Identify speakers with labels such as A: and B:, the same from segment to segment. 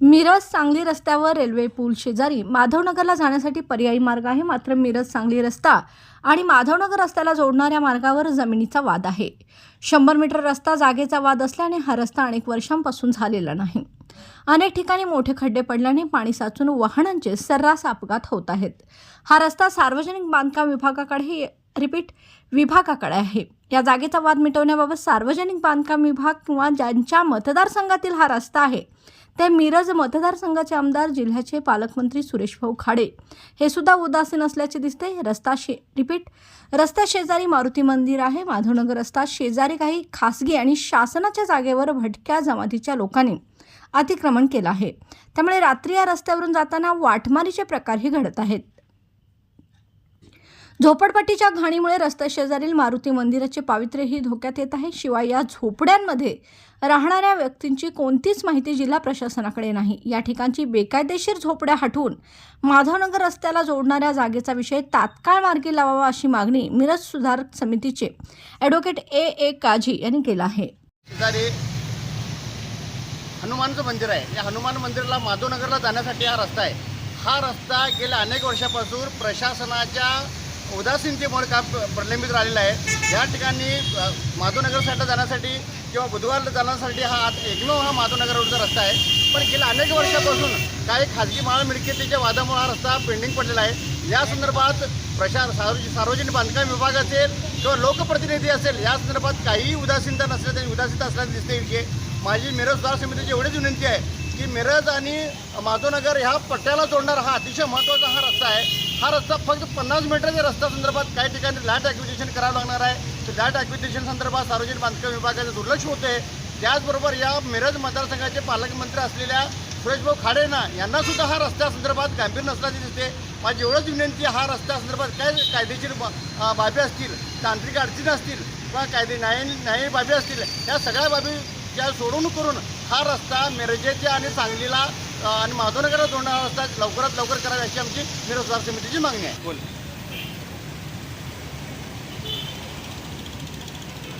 A: मिरज सांगली रस्त्यावर रेल्वे पूल शेजारी माधवनगरला जाण्यासाठी पर्यायी मार्ग आहे. मात्र मिरज सांगली रस्ता आणि माधवनगर रस्त्याला जोडणाऱ्या मार्गावर जमिनीचा वाद आहे. शंभर मीटर रस्ता जागेचा वाद असल्याने हा रस्ता अनेक वर्षांपासून झालेला नाही. अनेक ठिकाणी मोठे खड्डे पडल्याने पाणी साचून वाहनांचे सर्रास अपघात होत आहेत. हा रस्ता सार्वजनिक बांधकाम विभागाकडे रिपीट विभागाकडे आहे. या जागेचा वाद मिटवण्याबाबत सार्वजनिक बांधकाम विभाग किंवा ज्यांच्या मतदारसंघातील हा रस्ता आहे ते मिरज मतदारसंघाचे आमदार जिल्ह्याचे पालकमंत्री सुरेशभाऊ खाडे. हे सुद्धा उदासीन असल्याचे दिसते. रस्ता शे रिपीट रस्त्या शेजारी मारुती मंदिर आहे. माधवनगर रस्ता शेजारी काही खासगी आणि शासनाच्या जागेवर भटक्या जमातीच्या लोकांनी अतिक्रमण केलं आहे. त्यामुळे रात्री या रस्त्यावरून जाताना वाटमारीचे प्रकारही घडत आहेत. झोपडपट्टीच्या घाणीमुळे रस्त्या शेजारील मारुती मंदिराचे पावित्र्यही धोक्यात येत आहे. शिवाय या झोपड्यांमध्ये राहणाऱ्या व्यक्तींची कोणतीच माहिती जिल्हा प्रशासनाकडे नाही. या ठिकाणची बेकायदेशीर झोपड्या हटवून माधवनगर रस्त्याला जोडणाऱ्या जागेचा विषय तात्काळ मार्गी लावावा अशी मागणी मिरज सुधार समितीचे ॲडव्होकेट ए. ए. काझी यांनी केला आहे.
B: हनुमानचं मंदिर आहे. या हनुमान मंदिराला माधवनगरला जाण्यासाठी हा रस्ता आहे. हा रस्ता गेल्या अनेक वर्षापासून प्रशासनाच्या उदासीनतेमुळे काम प्रलंबित राहिलेलं आहे. या ठिकाणी माधवनगरसाठी जाण्यासाठी किंवा बुधवारला जाण्यासाठी हा आज एकमेव हा माधवनगर रोडचा रस्ता आहे. पण गेल्या अनेक वर्षापासून काही खाजगी माळ मिळकतीच्या वादामुळे हा रस्ता पेंडिंग पडलेला आहे. या संदर्भात प्रशा सार्वजनिक सार्वजनिक बांधकाम विभाग असेल किंवा लोकप्रतिनिधी असेल या संदर्भात काहीही उदासीनता नसल्या त्यांनी उदासीनता असल्याचं दिसते की माझी मिरज सुधार समितीची एवढीच विनंती आहे की मिरज आणि माधवनगर ह्या पट्ट्याला जोडणारा हा अतिशय महत्त्वाचा हा रस्ता आहे. हा रस्ता फक्त पन्नास मीटरच्या रस्त्या संदर्भात काही ठिकाणी लॅट ॲक्विजिशन करावं लागणार आहे. तर लॅट ॲक्विजिशन संदर्भात सार्वजनिक बांधकाम विभागाचं दुर्लक्ष होते त्याचबरोबर या मिरज मतदारसंघाचे पालकमंत्री असलेल्या सुरेशभाऊ खाडेना यांना सुद्धा हा रस्त्या संदर्भात गांभीर नसल्याचे दिसते. माझी एवढंच विनंती हा रस्त्या संदर्भात काय कायदेशीर बाबी असतील तांत्रिक अडचणी असतील किंवा कायदे न्याय न्यायी बाबी असतील या सगळ्या बाबी ज्या सोडून करून हा रस्ता मिरजेच्या आणि सांगलीला आणि माधवनगरला जोडणारा रस्ता लवकरात लवकर करावा अशी आमची मिरज सुधार समितीची मागणी आहे. बोल.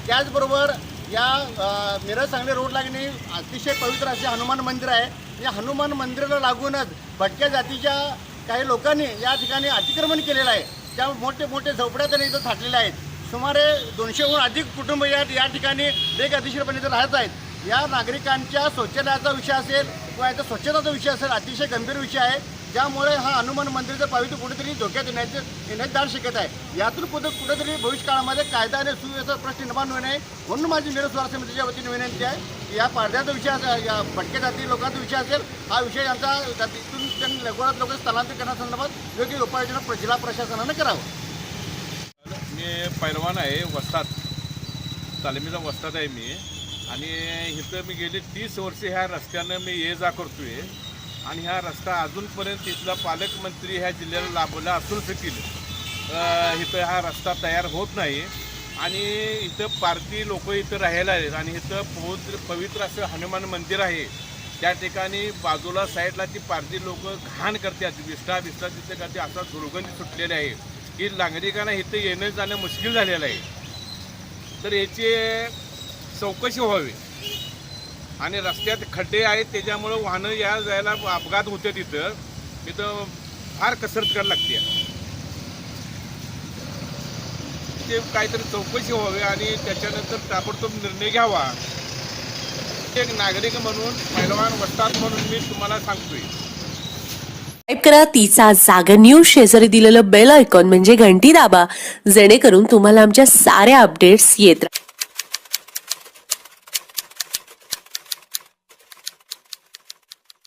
B: त्याचबरोबर या मिरज सांगली रोड लागणे अतिशय पवित्र असे हनुमान मंदिर आहे. या हनुमान मंदिराला लागूनच भटक्या जातीच्या काही लोकांनी या ठिकाणी अतिक्रमण केलेलं आहे. त्या मोठे मोठे झोपड्या त्यांनी इथं थाटलेल्या आहेत. सुमारे दोनशेहून अधिक कुटुंब या या ठिकाणी बेकायदेशीरपणे इथं राहत आहेत. या नागरिकांच्या शौचालयाचा विषय असेल याचा स्वच्छताचा विषय असेल अतिशय गंभीर विषय आहे. ज्यामुळे हा हनुमान मंदिरचं पावित्र्य कुठेतरी धोक्यात येण्याचे येण्याची दार शिकत आहे. यातून कुठे कुठेतरी भविष्यकाळामध्ये कायदा आणि सुव्यवस्था प्रश्न निर्माण होऊ नये म्हणून माझी मिरज सुधार समितीच्या वतीने विनंती आहे. की या पडद्याचा विषय असेल या भटके जाती लोकांचा विषय असेल हा विषय यांचा तिथून त्यांनी लवकरात लवकर स्थलांतर करण्यासंदर्भात योग्य उपाययोजना प्र- जिल्हा प्रशासनानं करावं.
C: मी पैलवान आहे वस्तात तालमीचा वस्तात आहे मी. आणि इथं मी गेली तीस वर्ष ह्या रस्त्यानं मी ये जा करतोय. आणि ह्या रस्ता अजूनपर्यंत इथला पालकमंत्री ह्या जिल्ह्याला लाभला असून देखील इथं हा रस्ता तयार होत नाही. आणि इथं पारती लोक इथं राहायला आहेत. आणि इथं पवित्र पवित्र असं हनुमान मंदिर आहे. त्या ठिकाणी बाजूला साईडला ती पारधी लोक घाण करतात. विष्ठा विष्ठा तिथे करते असा दुर्गंधी सुटलेली आहे. की नागरिकांना इथं येणं जाणं मुश्किल झालेलं आहे. तर याचे चौकशी व्हावी. आणि रस्त्यात खड्डे आहेत त्याच्यामुळं वाहनं या जायला अपघात होते तिथं. तिथं फार कसरत करायला लागते. ते काहीतरी चौकशी व्हावी आणि त्याच्यानंतर ताबडतोब निर्णय घ्यावा. एक नागरिक म्हणून पैलवान वस्तात म्हणून मी तुम्हाला सांगतोय.
D: टाईप करा तिचा जागा न्यूज शेजारी दिलेलं बेल आयकॉन म्हणजे घंटी दाबा. जेणेकरून तुम्हाला आमच्या साऱ्या अपडेट्स येत राहतील